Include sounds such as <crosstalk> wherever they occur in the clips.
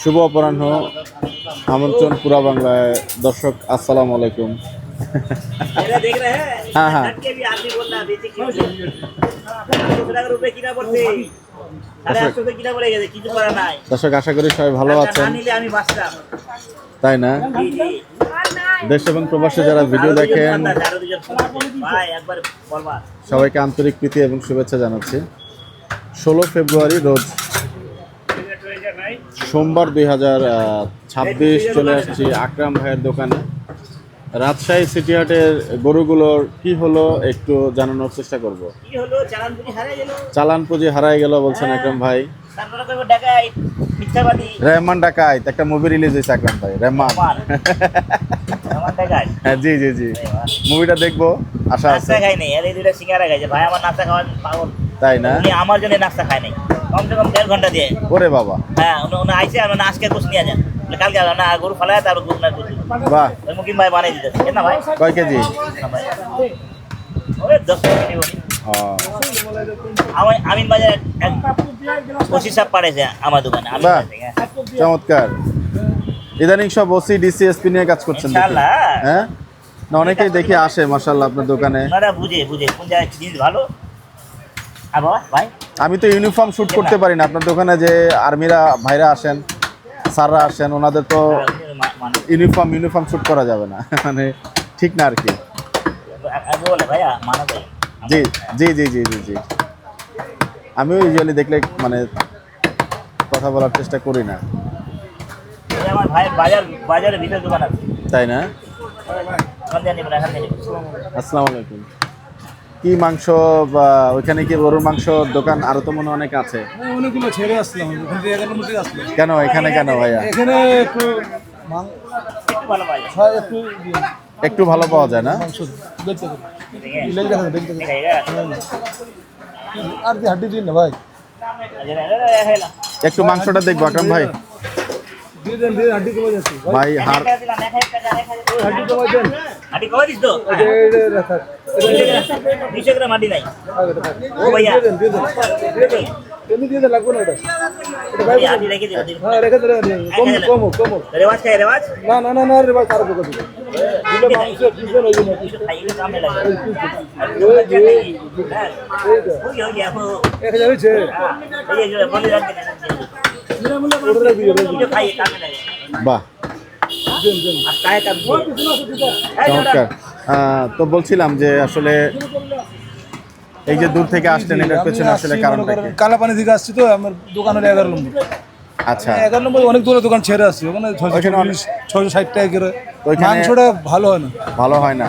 শুভ অপরাহ্ন। আমন্ত্রণ পুরা বাংলায়। দর্শক আসসালাম আলাইকুম। হ্যাঁ হ্যাঁ। দর্শক আশা করি সবাই ভালো আছেন। তাই না? দেশ এবং প্রবাসে যারা ভিডিও দেখেন সবাইকে আন্তরিক প্রীতি এবং শুভেচ্ছা জানাচ্ছি। ষোলো ফেব্রুয়ারি রোজ সোমবার দুই হাজার ছাব্বিশ চলে আসছি আকরাম ভাইয়ের দোকানে। রাজশাহী সিটি হাটের গরুগুলোর কি হলো একটু জানানোর চেষ্টা করব। চালান পুঁজি হারাই গেল বলছেন আকরাম ভাই। রেহমান ডাকাইত একটা মুভি রিলিজ হয়েছে আকরাম ভাই রেহমান। হ্যাঁ জি জি জি। মুভিটা দেখব আশা আছে। খাই নাই এই দুটা সিঙ্গারা খাইছে। ভাই আমার নাস্তা খাওয়ার পাগল। তাই না? আমার জন্য নাস্তা খায় নাই। কমসে কম দেড় ঘণ্টা দিয়ে। ওরে বাবা। হ্যাঁ উনি আইসে আর উনি আজকে গোস নিয়ে যান। কালকে না গরু ফালায় তারপর গরু না গোস বাহ। ওই মুকিম ভাই বানিয়ে দিতেছে। কেন ভাই? কয় কেজি? ওরে দশ নিব আমি আমিন বাজার পাড়েছে আমার দোকানে চমৎকার। ইদানিং সব ওসি ডিসি এসপি নিয়ে কাজ করছেন। হ্যাঁ? না অনেকেই দেখি আসে মাশাল্লাহ আপনার দোকানে। বুঝে বুঝে। কোন জায়গায় জিনিস ভালো আমি তো ইউনিফর্ম শুট করতে পারি না। আপনার দোকানে যে আর্মিরা ভাইরা আসেন স্যাররা আসেন ওনাদের তো মানে ইউনিফর্ম ইউনিফর্ম শুট করা যাবে না। <laughs> মানে ঠিক না আর কি। জি জি জি জি জি জি। আমিও ইউজুয়ালি দেখলে মানে কথা বলার চেষ্টা করি না। তাই না। আসসালামু আলাইকুম। কি মাংস বা ওইখানে কি গরুর মাংস দোকান আরও তো মনে অনেক আছে? হ্যাঁ, অনেকগুলো ছেড়ে আসলাম। কেন? এখানে কেন ভাইয়া? এখানে একটু একটু ভালো ভাই হয় ভালো পাওয়া যায় না? আছে আর কি হাড্ডি দিন না ভাই? একটু মাংসটা দেখব আকরাম ভাই। ভাই লাগবে না হ্যাঁ না না না না রে ভাই তার তো বলছিলাম যে আসলে এই যে দূর থেকে আসছেন এটার পেছনে আসলে কারণ কালাপানি থেকে আসছি তো আমার দোকান হলো এগারো নম্বর। আচ্ছা। মানে এগারো নম্বর অনেক দূরে দোকান ছেড়ে আসছি ওখানে ছয়শো ষাট টাকা করে। মাংসটা ভালো হয় না। ভালো হয় না।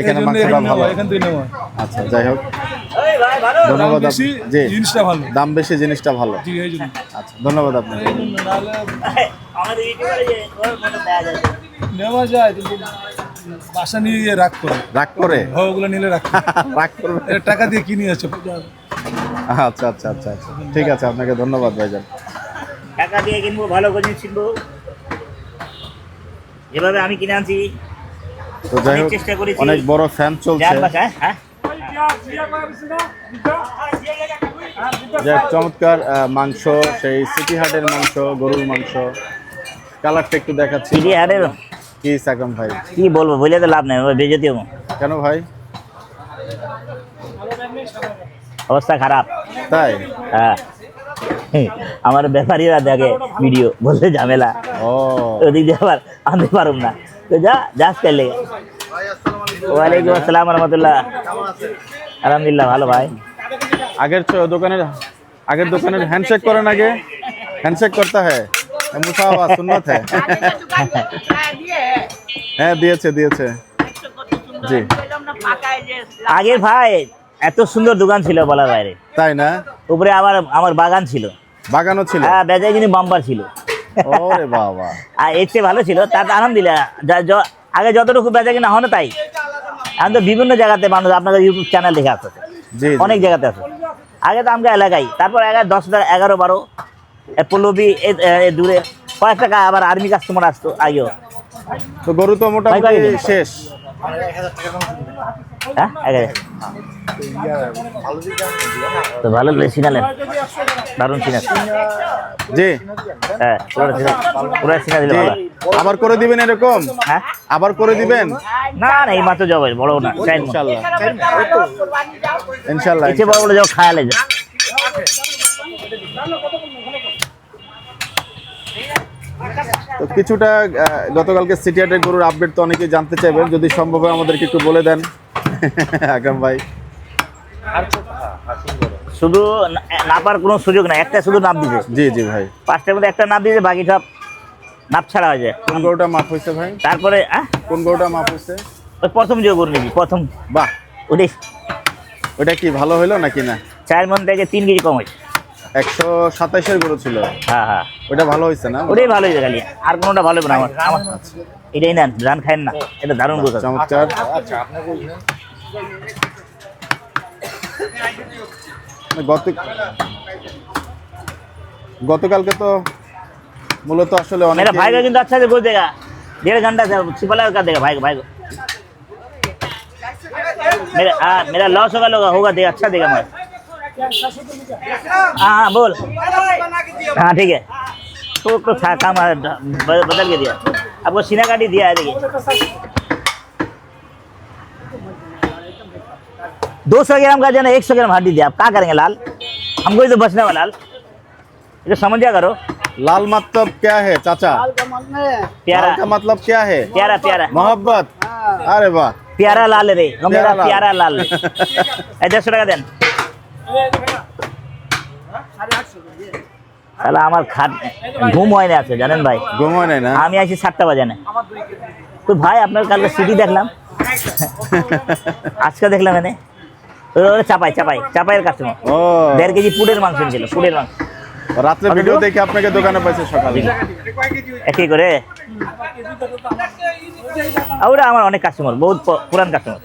এখানে মাংসটা ভালো। এখান থেকে নেওয়া আচ্ছা যাই হোক। ধন্যবাদ জিনিসটা ভালো। দাম বেশি জিনিসটা ভালো। আচ্ছা ধন্যবাদ আপনাকে। নেওয়া যায় কিন্তু বাসা নিয়ে গিয়ে রাগ করে। রাগ করে? ওগুলো নিলে রাগ <laughs> রাগ করবে? টাকা দিয়ে কিনে আছে আচ্ছা আচ্ছা আচ্ছা আচ্ছা। ঠিক আছে আপনাকে ধন্যবাদ ভাইজান। টাকা দিয়ে কিনবো ভালো করে কিনবো যেভাবে আমি কিনে আনছি তো যাই হোক। অনেক বড় ফ্যান চলছে। হ্যাঁ? যে চমৎকার মাংস সেই সিটি হাটের মাংস গরুর মাংস। কালারটা একটু দেখাচ্ছি। সিডি হাটের? কি সাকম ভাই? কি বলব বলে তো লাভ নেই বেজতি হব। কেন ভাই? অবস্থা খারাপ। তাই? হ্যাঁ। আমার ব্যাপারীরা দেখে ভিডিও বলতে ঝামেলা। ও। ওদিক দিয়ে আবার আনতে পারুম না। তো যা যাস চলে ওয়ালাইকুম আসসালাম রহমতুল্লাহ। আলহামদুলিল্লাহ ভালো ভাই। আগের দোকানের আগের দোকানের হ্যান্ডশেক করেন আগে। হ্যান্ডশেক করতে হয়। মুসাফা সুন্নত হ্যাঁ। হ্যাঁ দিয়েছে দিয়েছে। জি। আগের ভাই এত সুন্দর দোকান ছিল বলার বাইরে। তাই না? উপরে আবার আমার বাগান ছিল। বাগানও ছিল? হ্যাঁ বেজায় কিন্তু বাম্পার ছিল। ওরে বাবা। আর এর চেয়ে ভালো ছিল তার আলহামদুলিল্লাহ আগে যতটুকু বেচা কিনা হয় না তাই। এখন তো বিভিন্ন জায়গাতে মানুষ আপনাদের ইউটিউব চ্যানেল দেখে আসতেছে। অনেক জায়গাতে আছে আগে তো আমরা এলাকায় তারপর এগারো দশ হাজার এগারো বারো পল্লবী দূরে কয়েক টাকা আবার আর্মি কাস্টমার আসতো আগেও তো গরু তো মোটামুটি। শেষ হ্যাঁ তো ভালো সিনালেন দারুণ সিনা জি। হ্যাঁ পুরো সিনা দিলে ভালো। আবার করে দিবেন এরকম? হ্যাঁ? আবার করে দিবেন? না না এই মাত্র যাবে বড় না ইনশাল্লাহ। ইনশাল্লাহ ইচ্ছে বড় বড় যাও খায়ালে যা তো কিছুটা গতকালকে সিটিয়াটের গরুর আপডেট তো অনেকেই জানতে চাইবেন। যদি সম্ভব হয় আমাদেরকে একটু বলে দেন। আকরাম ভাই। শুধু না- নাপার কোনো সুযোগ নাই একটা শুধু নাপ দিছে জি জি ভাই। পাঁচটার মধ্যে একটা নাপ দিছে বাকি সব নাপ ছাড়া হয়ে যায়। কোন গরুটা মাপ হয়েছে ভাই? তারপরে কোন গরুটা মাপ হয়েছে? ওই প্রথম যে গরু নিবি প্রথম। বাহ। ওটাই। ওটা কি ভালো হইল নাকি না? চার মন থেকে তিন কেজি কম হয়েছে। একশো সাতাইশের গরু ছিল। হ্যাঁ হ্যাঁ। ওটা ভালো হয়েছে না? ওটাই ভালো হয়েছে খালি। আর কোনোটা ভালো হবে না আমার আমার এটাই নেন রান খায়েন না। এটা দারুণ আছে। চমৎকার। গত গতকালকে তো মূলত আসলে অনেক मेरा भाई का किंतु अच्छा से बोल देगा डेढ़ घंटा से छिपला कर देगा भाई को भाई को मेरा हाँ मेरा लॉस होगा लोगा होगा देगा अच्छा देगा मैं हाँ हाँ बोल हाँ ठीक है तो तो था काम आ, ब- बदल के दिया आपको सीना काटी दिया है देखिए दो सौ ग्राम का जो है एक सौ ग्राम हड्डी दिया आप क्या करेंगे लाल हमको ही तो बचने वाला लाल ये तो समझ जा करो लाल मतलब क्या है चाचा प्यारा लाल का मतलब क्या है प्यारा प्यारा मोहब्बत अरे वाह प्यारा लाल रे वो मेरा प्यारा लाल। प्यारा लाल এই দেড়শো টাকা দেন তাহলে আমার খাট ঘুম হয় না আছে জানেন ভাই ঘুমো নেই না আমি আছি সাতটা বাজে না তো ভাই আপনার কালকে সিটি দেখলাম আজকে দেখলাম এনে ওই ওই চাপাই চাপাই চাপাইয়ের কাস্টমার ও। দেড় কেজি পুডের মাংস ছিল পুডের মাংস। রাত্রে ভিডিও দেখে আপনাকে দোকানে পাইছে সকালে। একই করে? ওরা আমার অনেক কাস্টমার বহুত পুরান কাস্টমার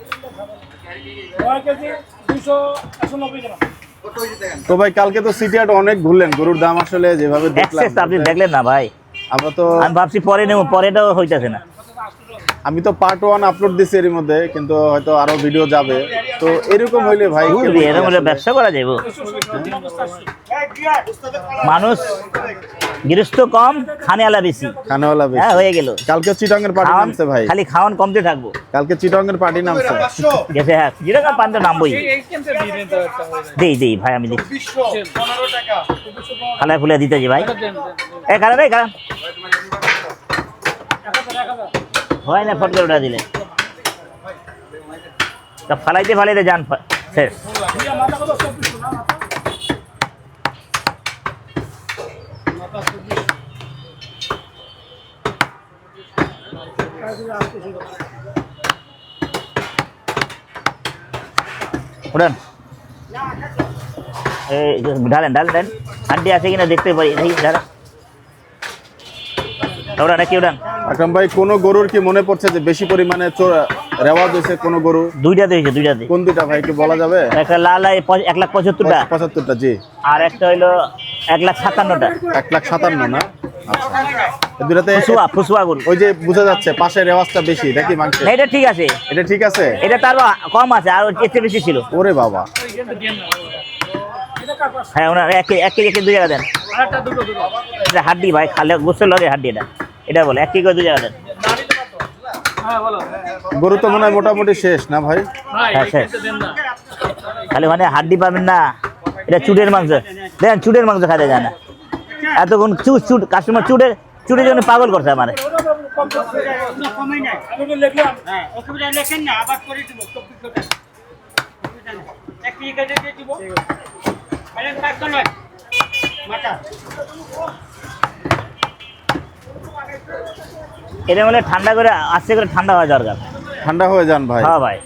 তো ভাই কালকে তো সিটি হাট অনেক ঘুরলেন গরুর দাম আসলে যেভাবে এক্সেস আপনি দেখলেন না ভাই। আমরা তো আমি ভাবছি পরে নেব পরেটাও হইতেছে না। আমি তো পার্ট ওয়ান আপলোড দিছি এর মধ্যে কিন্তু হয়তো আরও ভিডিও যাবে। তো এরকম হইলে ভাই এরকম হলে ব্যবসা করা যাইব। মানুষ গৃহস্থ কম খানেওয়ালা বেশি। খানেওয়ালা বেশি। হ্যাঁ হয়ে গেল। কালকে চিটংয়ের পার্টি খাওয়ান নামছে ভাই। খালি খাওয়ান কমতে থাকব। কালকে চিটংয়ের পার্টি নামছে। গেছে হ্যাঁ যেরকম পান তো নামবই। দেই দেই ভাই আমি দিই। খালায় ফুলে দিতে দিতেছি ভাই। এ খালা রে খালা হয় না ফট করে ওটা দিলে। তা ফালাইতে ফালাইতে যান শেষ। উঠান। ঢালেন ঢালেন হাড্ডি আছে কিনা দেখতে পারি ঢালেন উড়ান নাকি উড়ান আকরাম ভাই কোন গরুর কি মনে পড়ছে যে বেশি পরিমাণে চোর- রেওয়াজ হয়েছে কোন গরু? দুইটাতে হয়েছে দুইটাতে কোন দুইটা ভাই একটু বলা যাবে? একটা লাল আই এক লাখ পঁচাত্তরটা। পঁচাত্তরটা জি। আর একটা হইল এক লাখ সাতান্নটা এক লাখ সাতান্ন না? আচ্ছা। দুটাতে ফুসুয়া ফুসুয়া গরু। ওই যে বোঝা যাচ্ছে পাশে রেওয়াজটা বেশি নাকি মাংস এটা ঠিক আছে। এটা ঠিক আছে? এটা তার কম আছে আর বেশি ছিল। ওরে বাবা। হ্যাঁ ওনার এক কেজি এক কেজি দুই জায়গা দেন। এটা হাড্ডি ভাই খালে গোসল লগে হাড্ডি এটা। এটা বলে এক কেজি করে দুই জায়গা দেন? গরু তো মনে হয় মোটামুটি শেষ না ভাই? হ্যাঁ শেষ। খালি মানে হাড্ডি পাবেন না। এটা চুটের মাংস। দেখেন চুটের মাংস খাইতে যায় না এতক্ষণ চুট চুট কাস্টমার চুটের চুটের জন্য পাগল করছে আমার। মাথা এটা বলে ঠান্ডা করে আস্তে করে ঠান্ডা হওয়া দরকার। ঠান্ডা হয়ে যান ভাই। হ্যাঁ ভাই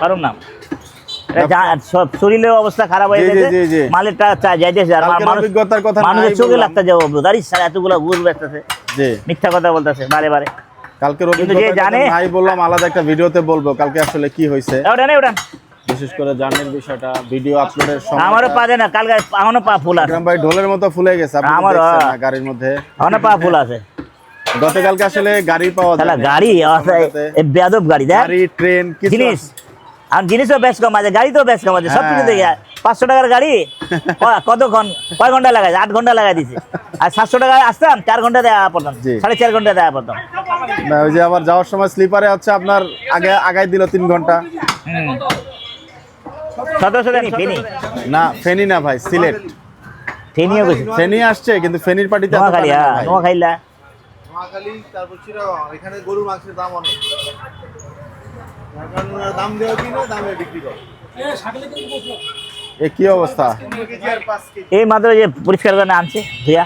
পারুম না। সব শরীরের অবস্থা খারাপ হয়ে গেছে। মালেরটা যাইতেছে আর অভিজ্ঞতার কথা মানুষের চোখে লাগতে যাব দাঁড়িয়ে স্যার এতগুলো ব্যস্তাছে জি। মিথ্যা কথা বলতেছে বারে বারে। কালকের অভিজ্ঞতা বললাম আলাদা একটা ভিডিওতে বলব কালকে আসলে কি হয়েছে। ওটা ওটা বিশেষ করে জার্নির বিষয়টা ভিডিও আপলোডের সময় আমারও পা না কালকে এখনও পা ফুল আছে। ভাই ঢোলের মতো ফুলে গেছে আপনি আমারও। না গাড়ির মধ্যে। পা ফুল <laughs> আছে। গতকালকে আসলে গাড়ি পাওয়া যায় গাড়ি গাড়ি দেখ। গাড়ি ট্রেন কিছু জিনিস। আর জিনিসও বেশ কম আছে গাড়ি তো বেশ কম আছে সব কিছু হ্যাঁ। দেখে। পাঁচশো টাকার গাড়ি? <laughs> কতক্ষণ? কয় ঘণ্টা লাগাই? আট ঘণ্টা লাগাই দিছে। আর সাতশো টাকায় আসতাম চার ঘণ্টা দেওয়া পড়তাম সাড়ে চার ঘণ্টা দেওয়া পড়তাম না ওই যে আবার যাওয়ার সময় স্লিপারে হচ্ছে আপনার আগে আগাই দিল তিন ঘণ্টা। সতেরোশো ফেনি? না ফেনি না ভাই সিলেট। ফেনিও ফেনি আসছে কিন্তু ফেনির পার্টিতে নোয়াখালী হ্যাঁ। নোয়াখাইলা তারপর এখানে গরুর মাংসের দাম অনেক। যার কারণে দাম দেওয়া কিনে দামে বিক্রি করে। এ কি অবস্থা? এই মাত্র যে পরিষ্কার করে আনছে ধুয়া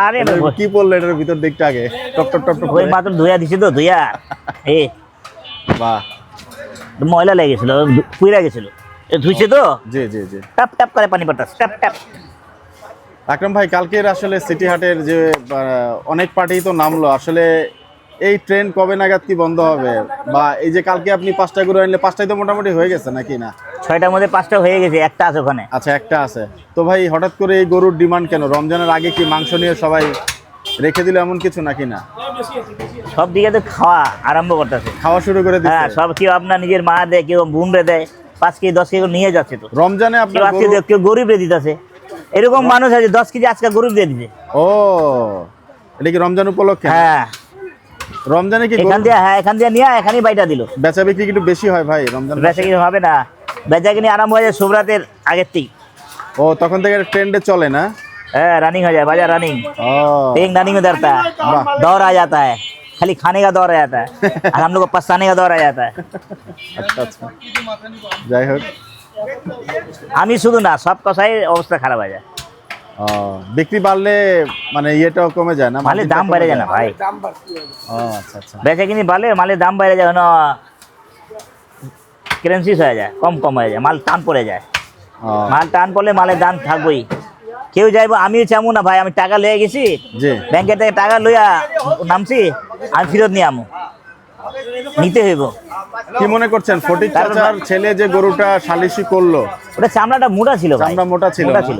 আর ভাই কি বলল এটার ভিতর দিকটা আগে? টপ টপ টপ টপ ওই মাত্র ধুয়া দিছে তো ধুয়া এ বাহ। ময়লা লেগে গেছিল পুইরা গেছিল। ধুইছে তো? জি জি জি। টাপ টাপ করে পানি পড়তাছে টাপ টাপ আকরাম ভাই কালকের আসলে সিটি হাটের যে অনেক পার্টি তো নামলো। আসলে এই ট্রেন কবে নাগাদ কি বন্ধ হবে? বা এই যে কালকে আপনি পাঁচটা করে আনলে পাঁচটাই তো মোটামুটি হয়ে গেছে নাকি না? ছয়টার মধ্যে পাঁচটা হয়ে গেছে একটা আছে ওখানে। আচ্ছা একটা আছে। তো ভাই হঠাৎ করে এই গরুর ডিমান্ড কেন? রমজানের আগে কি মাংস নিয়ে সবাই রেখে দিল এমন কিছু নাকি না? সব দিকে তো খাওয়া আরম্ভ করতেছে। খাওয়া শুরু করে হ্যাঁ দিচ্ছে সব কেউ আপনার নিজের মা দেয় কেউ বোনরে দেয় পাঁচ কেজি দশ কেজি নিয়ে যাচ্ছে তো। রমজানে আপনার কেউ গরিবরে দিতেছে। এরকম মানুষ আছে দশ কেজি আজকে গরিব দিয়ে দিতে ও এটা কি রমজান উপলক্ষে? হ্যাঁ। রমজানে কি এখান দিয়ে হ্যাঁ এখান দিয়ে নিয়ে এখানেই বাইটা দিল। বেচা বিক্রি একটু বেশি হয় ভাই রমজান বেচা কিনে হবে না। বেচা কিনে আরম্ভ হয়ে যায় শুভরাতের আগের থেকে। ও তখন থেকে ট্রেন্ডে চলে না? रनिंग हो जाए बाजार रनिंग ও एक रनिंग में डरता है वाह। दौड़ आ जाता है खाली खाने का दौर आ जाता है और हम लोग को पछताने का दौर आ जाता है আচ্ছা আচ্ছা যাই হোক আমি শুধু না সব কষাই অবস্থা খারাপ হয়ে যায় ও বিক্রি বাড়লে মানে ইয়েটাও কমে যায় না মালের margin টা দাম কমে বেড়ে যায় না ভাই ও আচ্ছা আচ্ছা বেচা কিনি বাড়লে মালের দাম বেড়ে যায় না ক্রেন্সিস হয়ে যায় কম কম হয়ে যায় মাল টান পড়ে যায় ও, মাল টান পড়লে মালের দাম থাকবেই কেউ যাইবো আমিও চামু না ভাই আমি টাকা লয়ে গেছি জি। ব্যাংকের থেকে টাকা লইয়া নামছি আমি ফেরত নিয়ে আমু। নিতে হইব। কি মনে করছেন ফটিক চাচার ছেলে যে গরুটা সালিশি করল? ওটা চামড়াটা মোটা ছিল। চামড়া মোটা ছিল মোটা ছিল।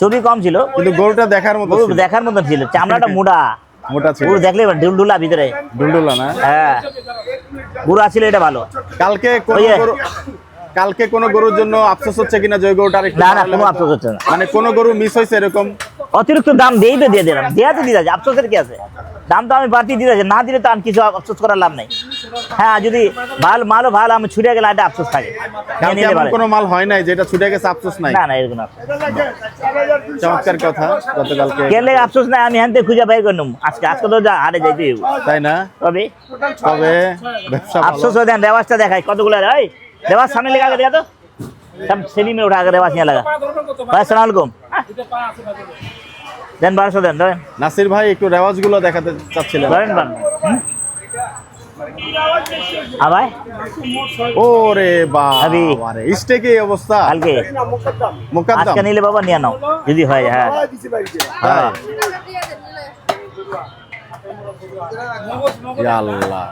চর্বি কম ছিল। কিন্তু গরুটা দেখার মতো গরু ছিল। দেখার মতন ছিল। চামড়াটা মোটা। মোটা ছিল। গরু দেখলে ঢুলঢুলা ভিতরে। ডুলডুলা না? হ্যাঁ। গরু আছিল এটা ভালো। কালকে কোন গরু কালকে কোন গরুর জন্য আফসোস হচ্ছে কিনা জয় গরুটা না না কোনো আফসোস হচ্ছে না। মানে কোন গরু মিস হয়েছে এরকম? অতিরিক্ত দাম দিয়েই তো দিয়ে দিলাম। দেয়া তো দিয়ে যাচ্ছে আফসোসের কি আছে? দাম তো আমি বাড়তি দিয়ে যাচ্ছে না দিলে তো আমি কিছু আফসোস করার লাভ নাই। হ্যাঁ যদি মাল মালও ভালো আমি ছুটে গেলে একটা আফসোস থাকে। কোনো মাল হয় নাই যেটা ছুটে গেছে আফসোস নাই? না না এরকম চমৎকার কথা গতকালকে। গেলে আফসোস নাই আমি হাতে খুঁজে বের করলাম আজকে আজকে তো যা হারে যাইতে তাই না? তবে তবে আফসোস হয়ে দেন রেওয়াজটা দেখায় কতগুলো হয় का देखा है कतगुला है ओए, रेवाज सामने लगा के दिया तो सब सेमी में उठा कर रेवाज यहाँ लगा भाई सलाम अलैकुम देन बारह सौ देन देन নাসির ভাই একটু রেওয়াজ গুলো দেখাতে চাচ্ছিলেন देन बार हाँ भाई ওরে আবি। বাবা রে স্টেকে এই অবস্থা কালকে মুকদ্দম আজকে নিলে বাবা নিয়ে নাও যদি হয় হ্যাঁ হ্যাঁ ইয়া আল্লাহ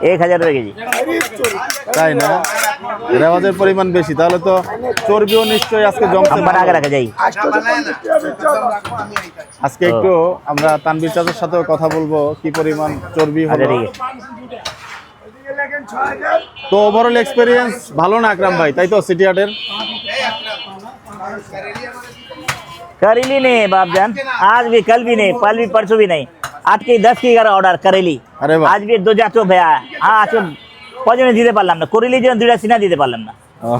এক হাজার টাকা কেজি তাই না রেওয়াজের পরিমাণ বেশি তাহলে তো চর্বিও নিশ্চয়ই আজকে জমছে हम बना के रखा जाइए আজকে একটু আমরা তানবির চাচার সাথেও কথা বলবো কি পরিমাণ চর্বি আচ্ছা হলো ঠিক আছে তো ওভারঅল এক্সপেরিয়েন্স ভালো না আকরাম ভাই তাই তো সিটি হাটের करेली नहीं बाप जान आज भी कल भी नहीं कल भी परसों भी नहीं আট কি দশ কি এগারো অর্ডার করেলি। আরে বাহ। আজ বি দু যাচো ভাইয়া হ্যাঁ। আজকে কজনে দিতে পারলাম না। করেলি যেন দুইটা সিনা দিতে পারলাম না। ও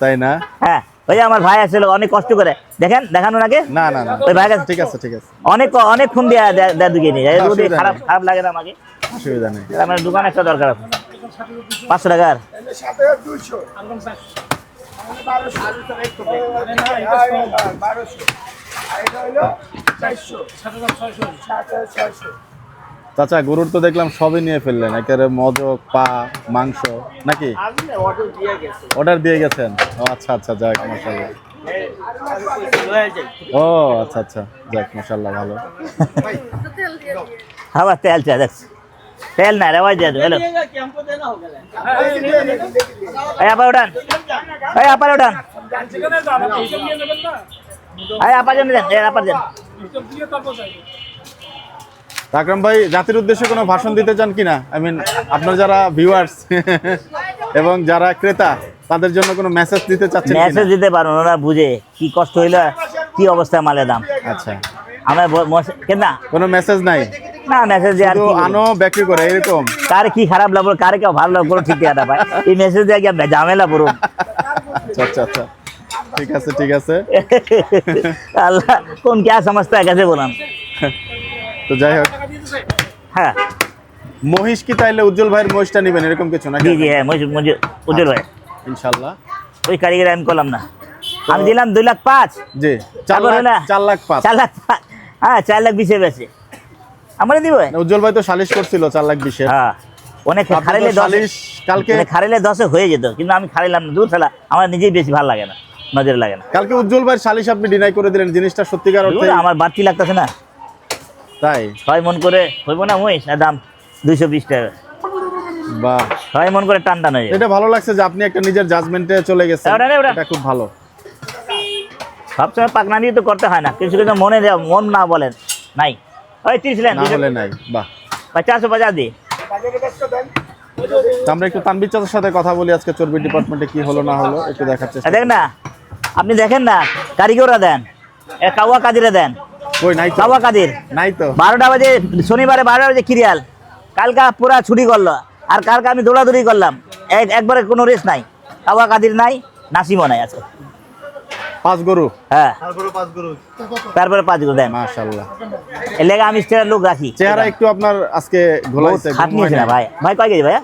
তাই না? হ্যাঁ ওই আমার ভাই আসছিল অনেক কষ্ট করে। দেখেন দেখানো নাকি না না না ওই কাছে ঠিক আছে ঠিক আছে। অনেক অনেক খুন দেয়া দেয়া দুগে নিয়ে খারাপ খারাপ লাগে না আমাকে। অসুবিধা নেই। আমার দোকান একটা দরকার আছে। পাঁচশো টাকার। চাচা, গরুর তো দেখলাম সবই নিয়ে ফেললেন। একেবারে মজক, পা, মাংস, নাকি? অর্ডার দিয়ে গেছেন? ও আচ্ছা আচ্ছা যাক মশাল্লাহ ও আচ্ছা আচ্ছা যাক মশাল্লাহ ভালো। হ্যাঁ, হাওয়া তেল চা, দেখ। তেল না রেওয়াজ দিয়ে দেবো হ্যাঁ আবার ওঠান হ্যাঁ আপার ওঠান আরে আপার জন্য দেন এর আপার দেন। আকরাম ভাই জাতির উদ্দেশ্যে কোনো ভাষণ দিতে চান কিনা? আই মিন আপনার যারা ভিউয়ার্স <laughs> এবং যারা ক্রেতা তাদের জন্য কোনো মেসেজ দিতে চাচ্ছেন মেসেজ দিতে পারুন ওরা বুঝে কি কষ্ট হইলে কি অবস্থায় মালের দাম। আচ্ছা। আমরা কেন? কোনো মেসেজ নাই? না মেসেজ দিয়ে আর কি আনো বিক্রি করে এরকম? কার কি খারাপ লাগল কার কেউ ভালো লাগল ঠিক ঠিকানা পায় এই মেসেজ দিয়ে কি ঝামেলা পুরো আচ্ছা আচ্ছা আচ্ছা। ঠিক আছে ঠিক আছে। <laughs> আল্লাহ কোন সমস্ত বলান তো যাই হোক। হ্যাঁ। মহিষ কি তাইলে উজ্জ্বল ভাইয়ের মহিষটা নেবেন এরকম কিছু না জি জি হ্যাঁ মহিষ উজ্জ্বল ভাই। আচ্ছা, ইনশাল্লাহ ওই কারিগর আমি করলাম না। আমি দিলাম দুই লাখ পাঁচ। জি চার লাখ চার লাখ পাঁচ। চার লাখ পাঁচ। হ্যাঁ চার লাখ বিশে বেশি। আমরা দিব? উজ্জ্বল ভাই তো সালিশ করছিল চার লাখ বিশে হ্যাঁ। অনেক খারেলে দশ কালকে খারেলে দশে হয়ে যেত কিন্তু আমি খারেলাম না। দূর খেলা আমার নিজেই বেশি ভালো লাগে না। নজরে লাগে না। কালকে উজ্জ্বল ভাইয়ের সালিশ আপনি ডিনাই করে দিলেন জিনিসটা সত্যিকার অর্থে আমার বাড়তি লাগতেছে না। তাই? ছয় মন করে হইব না মহিষ দাম দুইশো বিশ টাকা। বা ছয় মন করে টান টান হয়ে এটা ভালো লাগছে যে আপনি একটা নিজের জাজমেন্টে চলে গেছেন। এটা খুব ভালো। সবসময় পাকনা দিয়ে তো করতে হয় না। কিছু কিছু মনে দেওয়া মন না বলেন নাই। ওই তিরিশ লেন নাই বাহ। পচাশ দিয়ে তো আমরা একটু তানবির চাচার সাথে কথা বলি আজকে চর্বি ডিপার্টমেন্টে কি হলো না হলো একটু দেখার চেষ্টা দেখ না আপনি দেখেন না কারিগররা দেন। কাওয়া কাদিরে দেন। কই নাই কাওয়া কাদির। নাই তো। বারোটা বাজে শনিবারে বারোটা বাজে কিরিয়াল কালকা পুরা ছুটি করল আর কালকে আমি দৌড়াদৌড়ি করলাম। এক- একবারে কোনো রেস্ট নাই। কাওয়া কাদির নাই নাসিমও নাই আজকে। পাঁচ গরু। হ্যাঁ। তারপরে পাঁচ গরু। তারপরে পাঁচ গো দেন। মাশাআল্লাহ। এর লেগে আমি স্টেয়ার লোক রাখি। চেহারা একটু আপনার আজকে ঘোলাইছে ভাই? ভাই কয় কেজি ভাইয়া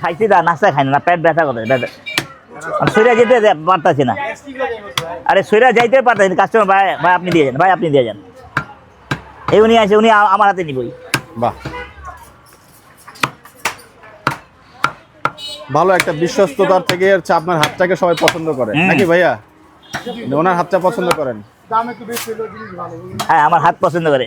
খাইছি দা নাস্তা খাই না পেট ব্যথা করে সৈরা যেতে পারতাছি না। আরে সৈরা যাইতে পারতাছি না কাস্টমার ভাই ভাই আপনি দিয়ে যান ভাই আপনি দিয়ে যান। এই উনি আছে উনি আমার হাতে নিবই। বাহ। ভালো একটা বিশ্বস্ততার থেকে হচ্ছে আপনার হাতটাকে সবাই পছন্দ করে। নাকি ভাইয়া? ওনার হাতটা পছন্দ করেন। হ্যাঁ আমার হাত পছন্দ করে।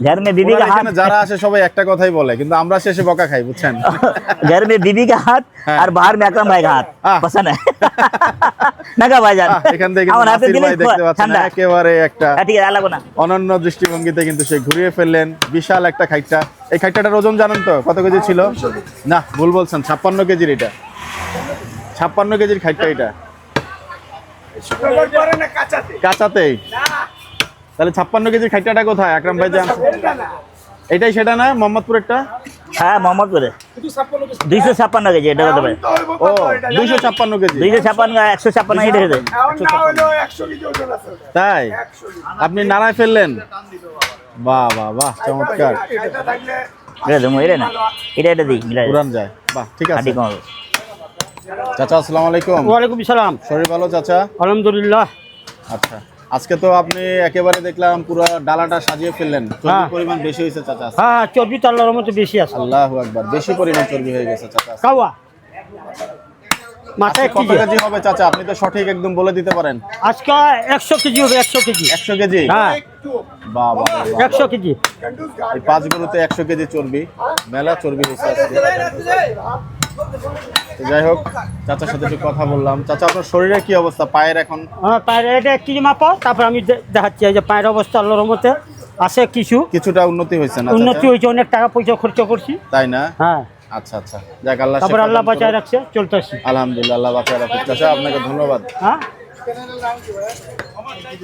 घर में बीबी का ওনার हाथ এখানে যারা আসে সবাই একটা কথাই বলে কিন্তু আমরা শেষে বকা খাই বুঝছেন <laughs> घर में बीबी का हाथ हाँ। और बाहर में अकरम भाई का हाथ आह। पसंद <laughs> है নাকা ভাইজান আহ, এখান থেকে কিন্তু আমার হাতে নাসির দিলে ভাই দেখতে পাচ্ছেন ঠান্ডা একেবারে একটা হ্যাঁ, ঠিক আছে আর লাগবো না অনন্য দৃষ্টিভঙ্গিতে কিন্তু সে ঘুরিয়ে ফেললেন বিশাল একটা খাইটটা এই খাইটটাটার ওজন জানেন তো কত কেজি ছিল না ভুল বলছেন ছাপ্পান্ন কেজির এটা ছাপ্পান্ন কেজির খাইটটা এটা কাঁচাতেই তাহলে ছাপ্পান্ন কেজির খাইটটাটা কোথায়? আকরাম ভাই জান এটাই সেটা না? মোহাম্মদপুরেরটা? হ্যাঁ মোহাম্মদপুরে। দুইশো ছাপ্পান্ন কেজি। এটা হতে পারে ও দুইশো ছাপ্পান্ন কেজি। দুইশো ছাপ্পান্ন একশো ছাপ্পান্ন এটা তাই? আপনি নাড়ায় ফেললেন। বাহ বাহ বাহ চমৎকার। এটা দেবো এটা না। এটা এটা দিই মিলাই উড়ান যায়। বাহ ঠিক আছে। চাচা আসসালামু আলাইকুম। ওয়ালাইকুম সালাম শরীর ভালো চাচা? আলহামদুলিল্লাহ। আচ্ছা। আজকে তো আপনি একেবারে দেখলাম পুরো ডালাটা সাজিয়ে ফেললেন। চর্বির হ্যাঁ। পরিমাণ বেশি হয়েছে চাচা। হ্যাঁ চর্বি তো আল্লাহর মতো বেশি আছে। আল্লাহু আকবার বেশি পরিমাণ চর্বি হয়ে গেছে চাচা কাওয়া। মাথায় আজকে কত কেজি কেজি হবে চাচা? আপনি তো সঠিক একদম বলে দিতে পারেন। আজকে একশো কেজি হবে একশো কেজি। একশো কেজি? হ্যাঁ। কেজি। এই পাঁচ গরুতে কেজি চর্বি মেলা চর্বি হয়েছে আজকে। যাই হোক চাচার সাথে একটু কথা বললাম। চাচা আপনার শরীরে কি অবস্থা? পায়ের এখন? হ্যাঁ পায়ের এটা এক কেজি মাপো তারপর আমি দেখাচ্ছি যে পায়ের অবস্থা আল্লাহর মতে আছে কিছু। কিছুটা উন্নতি হয়েছে না উন্নতি হয়েছে অনেক টাকা পয়সা খরচ করছি। তাই না? হ্যাঁ। আচ্ছা আচ্ছা। যাক আল্লাহ তারপর আল্লাহ। বাঁচায় রাখছে চলতেছি আলহামদুলিল্লাহ আল্লাহ বাঁচায় রাখুক। চাচা আপনাকে ধন্যবাদ। হ্যাঁ।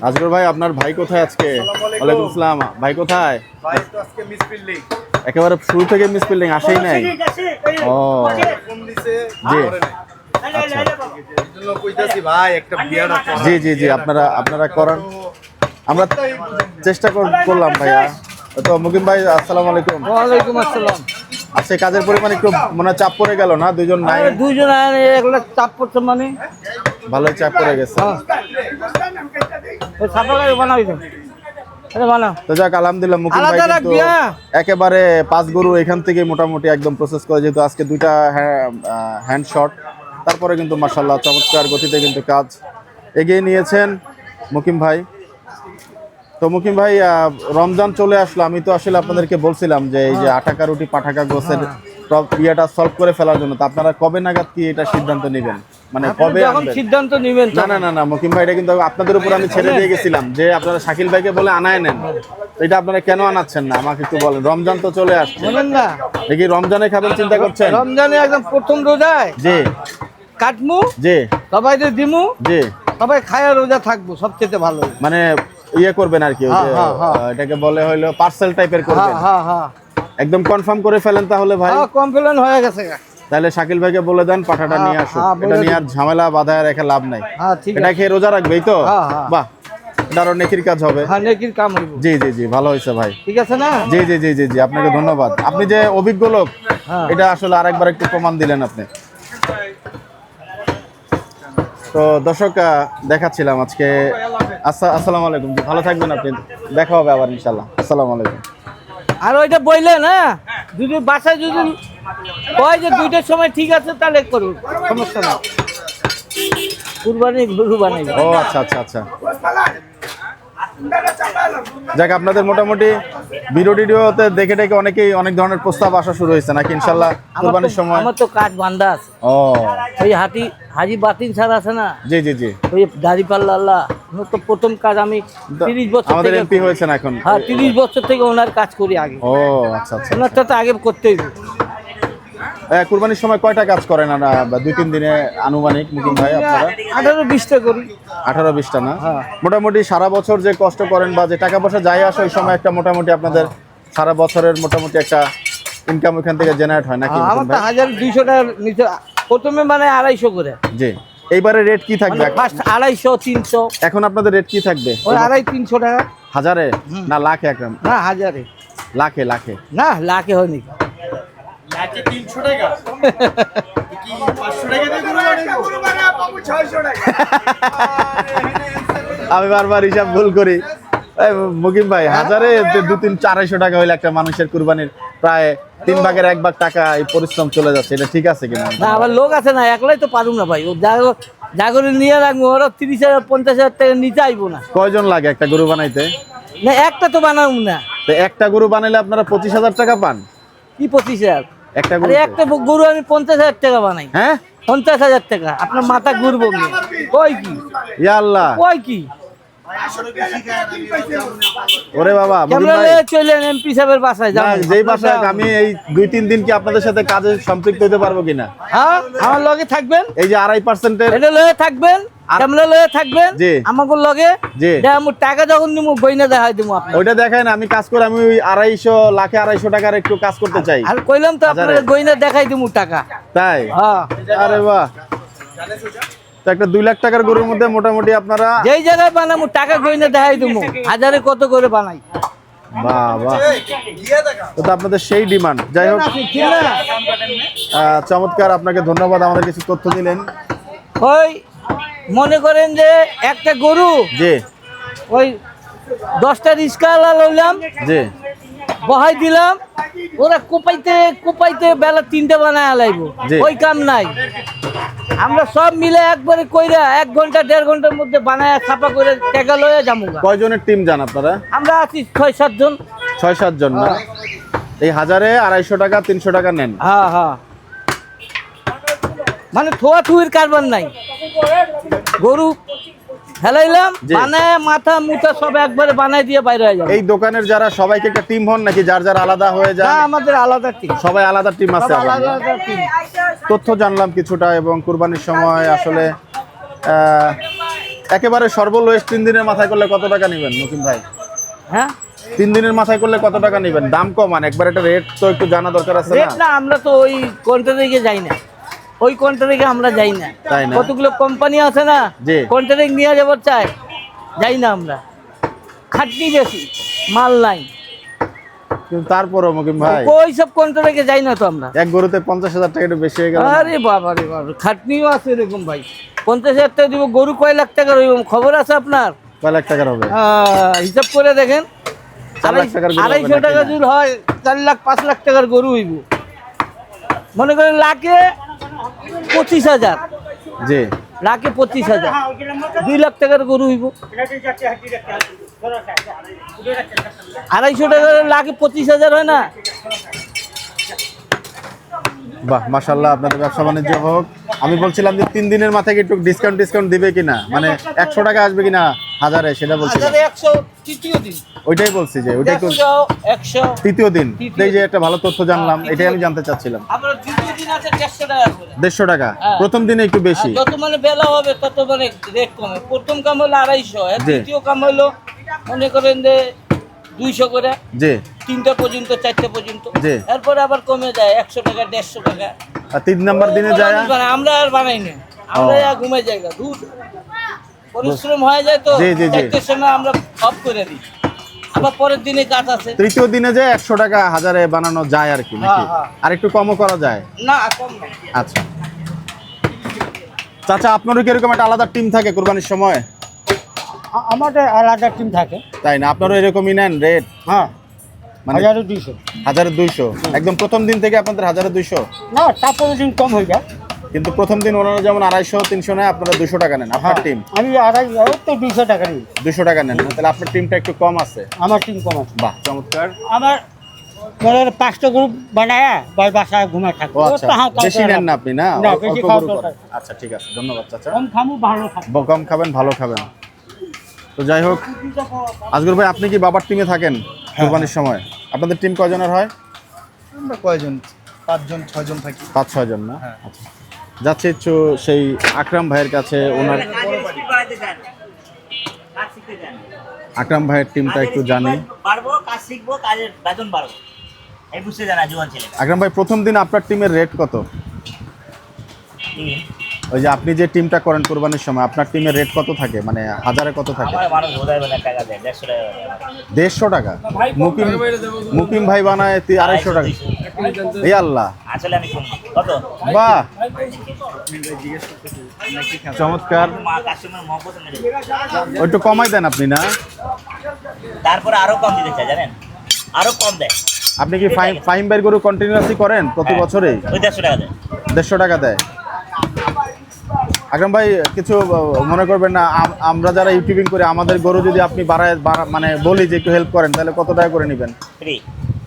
আজগর ভাই আপনার ভাই কোথায় আজকে? ওয়ালাইকুম আসসালাম। ভাই কোথায়? ভাই তো আজকে মিস বিল্ডিং একেবারে শুরু থেকে মিস বিল্ডিং আসেই নাই? ও। ফোন দিছে জি। জি জি জি আপনারা আপনারা করান। আমরা চেষ্টা কর- করলাম ভাইয়া। তো মুকিম ভাই আসসালামু আলাইকুম। ওয়ালাইকুম আসসালাম। আজকে কাজের পরিমাণ একটু মনে হয় চাপ পড়ে গেল না? দুজন নাই? দুজন এগুলো চাপ পড়ছে মানে। ভালোই চাপ পড়ে গেছে। আরে তো যাক আলহামদুলিল্লাহ মুকিম ভাই কিন্তু হ্যাঁ? একেবারে পাঁচ গরু এখান থেকে মোটামুটি একদম প্রসেস করে যেহেতু আজকে দুইটা হ্যান্ড শট তারপরে কিন্তু মার্শাল্লাহ চমৎকার গতিতে কিন্তু কাজ এগিয়ে নিয়েছেন মুকিম ভাই। তো মুকিম ভাই রমজান চলে আসলো। আমি তো আসলে আপনাদেরকে বলছিলাম যে এই যে আটাকা রুটি পাঠাকা গোসের ইয়েটা সলভ করে ফেলার জন্য। তো আপনারা কবে নাগাদ কি এটা সিদ্ধান্ত নেবেন? মানে কবে সিদ্ধান্ত নেবেন না না না না মকিম ভাই এটা কিন্তু আপনাদের উপর আমি ছেড়ে দিয়ে গেছিলাম যে আপনারা শাকিল ভাইকে বলে আনায় নেন। এটা আপনারা কেন আনাচ্ছেন না? আমাকে একটু বলেন। রমজান তো চলে আসছে। বলেন না। দেখি রমজানে খাবেন চিন্তা করছেন? রমজানে একদম প্রথম রোজায় জি। কাটমু জি। সবাই দিমু জি। সবাই খায়া রোজা থাকব সবচেয়ে ভালো। মানে ইয়ে করবেন আর কি হ্যাঁ, হ্যাঁ, হ্যাঁ। এটাকে বলে হইল পার্সেল টাইপের করবেন। হ্যাঁ হ্যাঁ। একদম কনফার্ম করে ফেলেন তাহলে ভাই। কমপ্লেন হয়ে গেছে। তাহলে শাকিল ভাইকে বলে দেন পাঠাটা নিয়ে আসুন হ্যাঁ, এটা নিয়ে আর ঝামেলা বাধায় রেখে লাভ নাই। হ্যাঁ ঠিক এটা খেয়ে রোজা রাখবে এই তো। বাহ নেকির কাজ হবে। হ্যাঁ নেকির কাম হইব। জি জি জি ভালো হয়েছে ভাই। ঠিক আছে না? জি জি জি জি জি আপনাকে ধন্যবাদ। আপনি যে অভিজ্ঞ লোক। এটা আসলে আরেকবার একটু প্রমাণ দিলেন আপনি। তো দর্শক দেখাচ্ছিলাম আজকে আসসা- আসসালামু আলাইকুম। ভালো থাকবেন আপনি। দেখা হবে আবার ইনশাল্লাহ আসসালামু আলাইকুম। আর ওইটা বললেন না? যদি বাসায় যদি কয় যে দুইটার সময় ঠিক আছে তাহলে করুন। সমস্যা নেই। কুরবানি গরু বানাই। ও আচ্ছা আচ্ছা আচ্ছা। যাক আপনাদের মোটামুটি ভিডিও টিডিওতে দেখে দেখে অনেকেই অনেক ধরনের প্রস্তাব আসা শুরু হয়েছে নাকি? ইনশাল্লাহ কোরবানির সময় আমার তো কাজ বান্ধা আছে। ও। ওই হাতি হাজি বাতিন স্যার আছে না? জি জি জি। ওই দাড়ি পাল্লা আল্লাহ তো প্রথম কাজ আমি তিরিশ বছর আমাদের এমপি হয়েছেন এখন। হ্যাঁ তিরিশ বছর থেকে ওনার কাজ করি আগে। ও আচ্ছা আচ্ছা ওনারটা তো আগে করতেই কুরবানির সময় কয়টা কাজ করেন দুই তিন দিনে আনুমানিক মুকিম ভাই আপনারা? আঠারো বিশটা করি আঠারো বিশটা না? হ্যাঁ। মোটামুটি সারা বছর যে কষ্ট করেন বা যে টাকা পয়সা যাই আসে ওই সময় একটা মোটামুটি আপনাদের সারা বছরের মোটামুটি একটা ইনকাম ওখান থেকে জেনারেট হয় নাকি আমার তো হাজার দুইশো টাকার নিচে প্রথমে মানে আড়াইশো করে। জি। এইবারে রেট কি থাকবে? মানে আড়াইশো তিনশো। এখন আপনাদের রেট কি থাকবে? ওই আড়াই তিনশো টাকা। হাজারে? না লাখে একদম? না হাজারে। লাখে লাখে। না লাখে হয়নি। আজকে তিনশো টাকা। কি পাঁচশো টাকা দিয়ে গরু বানাইবো? আমি বারবার হিসাব ভুল করি। মুকিম ভাই হাজারে দু তিন চারশো টাকা হইলে একটা মানুষের কুরবানির প্রায় তিন ভাগের এক ভাগ টাকা এই পরিশ্রম চলে যাচ্ছে। এটা ঠিক আছে কিনা? না আবার লোক আছে না একলাই তো পারুম না ভাই। ও জাগর নিয়ে রাখব ওরা তিরিশ হাজার পঞ্চাশ হাজার টাকা নিচে আইবো না। কয়জন লাগে একটা গরু বানাইতে? না একটা তো বানাবো না। তো একটা গরু বানাইলে আপনারা পঁচিশ হাজার টাকা পান? কি পঁচিশ হাজার? একটা গরু একটা গরু আমি পঞ্চাশ হাজার টাকা বানাই। হ্যাঁ? পঞ্চাশ হাজার টাকা। আপনার মাথা ঘুরবো। কয় কি? আল্লাহ কয় কি? ওরে বাবা এমপি সাহেবের বাসায় যেই বাসায় আমি এই দুই তিন দিন কি আপনাদের সাথে কাজে সম্পৃক্ত হতে পারব কিনা? হ্যাঁ আমার লগে থাকবেন? এই যে আড়াই পার্সেন্টের এটা লয়ে থাকবেন ক্যামেরা লয়ে থাকবেন। আমাকে লগে জি। দেখ আমি টাকা যখন দিব বইনা দেখাই দিব আপনি ওইটা দেখায় না আমি কাজ করে আমি ওই আড়াইশো লাখে আড়াইশো টাকার একটু কাজ করতে চাই। আর কইলাম তো আপনার গইনা দেখাই দিব টাকা। তাই? হ্যাঁ। আরে বাহ। তো একটা দুই লাখ টাকার গরুর মধ্যে মোটামুটি আপনারা যেই জায়গায় বানাবো টাকা গইনা দেখাই দিব হাজারে কত করে বানাই? বাহ তো আপনাদের সেই ডিমান্ড। যাই হোক চমৎকার আপনাকে ধন্যবাদ আমাদের কিছু তথ্য দিলেন। ওই মনে করেন যে একটা গরু জি। ওই দশটা রিক্সা লইলাম। জি। বহাই দিলাম ওরা কোপাইতে কোপাইতে বেলা তিনটে বানায় লাইব ওই কাম নাই। আমরা সব মিলে একবারে কইরা এক ঘণ্টা দেড় ঘণ্টার মধ্যে বানায় ছাপা করে টাকা লয়ে যাব। কয়জনের টিম যান আপনারা? আমরা আছি ছয় সাতজন ছয় সাত জন না? এই হাজারে আড়াইশো টাকা তিনশো টাকা নেন। হ্যাঁ হ্যাঁ মানে থোয়া থুইর কারবার নাই। গরু হেলাইলাম। বানায় মাথা মুথা সব একবারে বানায় দিয়ে বাইরে হয়ে যাবে। এই দোকানের যারা সবাইকে একটা টিম হন নাকি যার যার আলাদা হয়ে যায় আমাদের আলাদা টিম সবাই আলাদা টিম আছে আলাদা আলাদা টিম তথ্য জানলাম কিছুটা এবং কুরবানির সময় আসলে একেবারে সর্বলোয়েস্ট তিন দিনের মাথায় করলে কত টাকা নেবেন মুকিম ভাই? হ্যাঁ? তিন দিনের মাথায় করলে কত টাকা নেবেন? দাম কমান একবার একটা রেট তো একটু জানা দরকার আছে না? আমরা তো ওই কন্ট্রাক্টে যাই না। ওই কন্ট্রাক্টে আমরা যাই না। কতগুলো কোম্পানি আছে না। কন্ট্রাক্ট নিয়ে যাবার চাই। যাই না আমরা। খাটনি বেশি মাল নাই। তারপরও মুকিম ভাই ওই সব কন্ট্রাক্টে যাই না তো আমরা। এক গরুতে পঞ্চাশ হাজার টাকা একটু বেশি হয়ে গেল আরে বাবা রে বাবা খাটনিও আছে এরকম ভাই। পঞ্চাশ হাজার টাকা দিব গরু কয় লাখ টাকার খবর আছে আপনার? কয় লাখ টাকার হবে? হিসাব করে দেখেন। আড়াইশো টাকা? যদি হয় চার লাখ পাঁচ লাখ টাকার গরু হইব। মনে করেন লাখে পঁচিশ হাজার। জি। লাখে পঁচিশ হাজার। দুই লাখ টাকার গরু হইব। আড়াইশো টাকার লাখে পঁচিশ হাজার হয় না? বাহ মাশাল্লাহ আপনাদের ব্যবসা বাণিজ্য হোক। আমি বলছিলাম যে তিন দিনের মাথায় একটু ডিসকাউন্ট ডিসকাউন্ট দিবে কিনা? মানে একশো টাকা আসবে কিনা? হাজারে সেটা তৃতীয় দিন। ওইটাই বলছি যে ওইটাই একশো তৃতীয় দিন। এই যে একটা ভালো তথ্য জানলাম এটাই আমি জানতে চাচ্ছিলাম। দেড়শো টাকা হ্যাঁ। প্রথম দিনে একটু বেশি। যত মানে বেলা হবে তত মানে রেট কমে। প্রথম কাম হলো আড়াইশো দ্বিতীয় কাম হলো মনে করেন যে দুইশো করে। জি। তিনটা পর্যন্ত চারটা পর্যন্ত। জি। এরপরে আবার কমে যায় একশো টাকা দেড়শো টাকা। আর তিন নাম্বার দিনে যায় আমরা আর বানাই না। আমরা ঘুমে যাই দুধ পরিশ্রম হয়ে যায় তো জি, জি, জি। সময় আমরা অফ করে দিই। আবার পরের দিনে কাজ আছে। তৃতীয় দিনে যে একশো টাকা হাজারে বানানো যায় আর কি নাকি? হ্যাঁ, হ্যাঁ। আর একটু কমও করা যায়? না কম না। আচ্ছা। চাচা আপনারও কি এরকম একটা আলাদা টিম থাকে কোরবানির সময়? আমাদের আলাদা টিম থাকে। তাই না? আপনারও এরকমই নেন রেট হ্যাঁ। মানে হাজারে দুইশো। হাজারে দুইশো। একদম প্রথম দিন থেকে আপনাদের হাজারে দুইশো? না তারপরে দিন কম হয়ে যায়। কিন্তু প্রথম দিন ওনারা যেমন আড়াইশো তিনশো নেয় আপনারা দুশো টাকা নেন আপনার টিম আমি আড়াই ওই টাকা নিই দুশো টাকা নেন। তাহলে আপনার টিমটা একটু কম আছে? আমার টিম কম আছে। বাহ চমৎকার। আমার ধরো পাঁচটা গ্রুপ বানায় বা বাসায় ঘুমে থাকে ও তো হ্যাঁ, কাউকে বেশি নেন না আপনি না? না, অল্প বেশি গরু খাওয়া করেন। দরকার। আচ্ছা ঠিক আছে। ধন্যবাদ চাচা। কম খামু ভালো থাকে কম খাবেন ভালো খাবেন। তো যাই হোক আজগর ভাই আপনি কি বাবার টিমে থাকেন হ্যাঁ, কোরবানির সময়? আপনাদের টিম কয়জনের হয়? আমরা কয়জন? পাঁচজন ছয়জন থাকি। পাঁচ ছয় জন না? হ্যাঁ। আচ্ছা। যাচ্ছে সেই আকরাম ভাইয়ের কাছে ওনার আকরাম ভাইয়ের টিমটা একটু জানি। আকরাম ভাই, প্রথম দিন আপনার টিমের রেট কত? ওই যে আপনি যে টিমটা করেন কোরবানির সময়, আপনার টিমের রেট কত থাকে? মানে হাজারে কত থাকে? দেড়শো টাকা। মুকিম মুকিম ভাই বানায় আড়াইশো টাকা। এই আল্লাহ। আসলে আমি কম কত? বাহ। চমৎকার। একটু কমাই দেন আপনি না? তারপরে আরও কম দিতে চাই জানেন? আরও কম দেয়। আপনি কি ফাইম ফাইম বাইর গরু কন্টিনিউয়াসলি করেন প্রতি হ্যাঁ। বছরেই? ওই দেড়শো টাকা দেয়। দেড়শো টাকা দেয়। আকরাম ভাই কিছু মনে করবেন না আমরা যারা ইউটিউবিং করি আমাদের গরু যদি আপনি বাড়ায় মানে বলি যে একটু হেল্প করেন তাহলে কত টাকা করে নেবেন? ফ্রি এ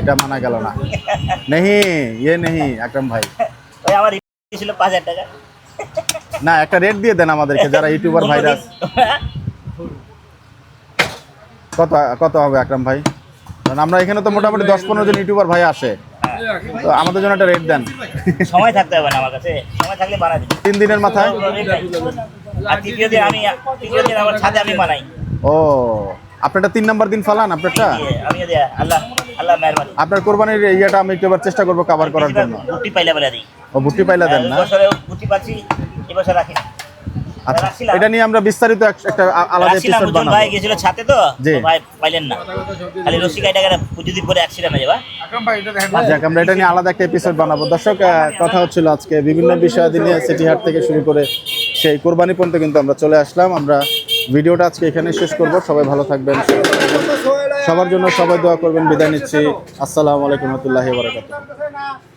এটা মানা গেল না। নেহি ইয়ে নেহি আকরাম ভাই। ওই আমার ছিল পাঁচ হাজার টাকা। না একটা রেট দিয়ে দেন আমাদেরকে যারা ইউটিউবার ভাইরাস কত কত হবে আকরাম ভাই? কারণ আমরা এখানে তো মোটামুটি দশ পনেরো জন ইউটিউবার ভাই আসে। তো আমাদের জন্য একটা রেট দেন। সময় থাকতে হবে না আমার কাছে। সময় থাকলে বানাই তিন দিনের মাথায়? আর তৃতীয় দিন আমি তৃতীয় দিন আমার ছাদে আমি বানাই। ও আপনারটা তিন নাম্বার দিন ফালান আপনারটা? আপনার কোরবানির ইয়েটা আমি একটু এবার চেষ্টা করব কভার করার জন্য। পাইলে বলে দিই। ও ভুট্টি পাইলা দেন না। আচ্ছা এটা নিয়ে আমরা বিস্তারিত একটা আলাদা এপিসোড বানাবো। ভাই গেছিল ছাতে তো ভাই পাইলেন না। খালি রশি যদি পরে অ্যাক্সিডেন্ট হয়ে যাবা। আমরা এটা নিয়ে আলাদা একটা এপিসোড বানাবো। দর্শক কথা হচ্ছিল আজকে বিভিন্ন বিষয় নিয়ে সিটি হাট থেকে শুরু করে সেই কোরবানি পর্যন্ত কিন্তু আমরা চলে আসলাম। আমরা ভিডিওটা আজকে এখানে শেষ করব। সবাই ভালো থাকবেন। সবার জন্য সবাই দোয়া করবেন। বিদায় নিচ্ছি। আসসালামু আলাইকুম রহমতুল্লাহ বারাকাতুহু।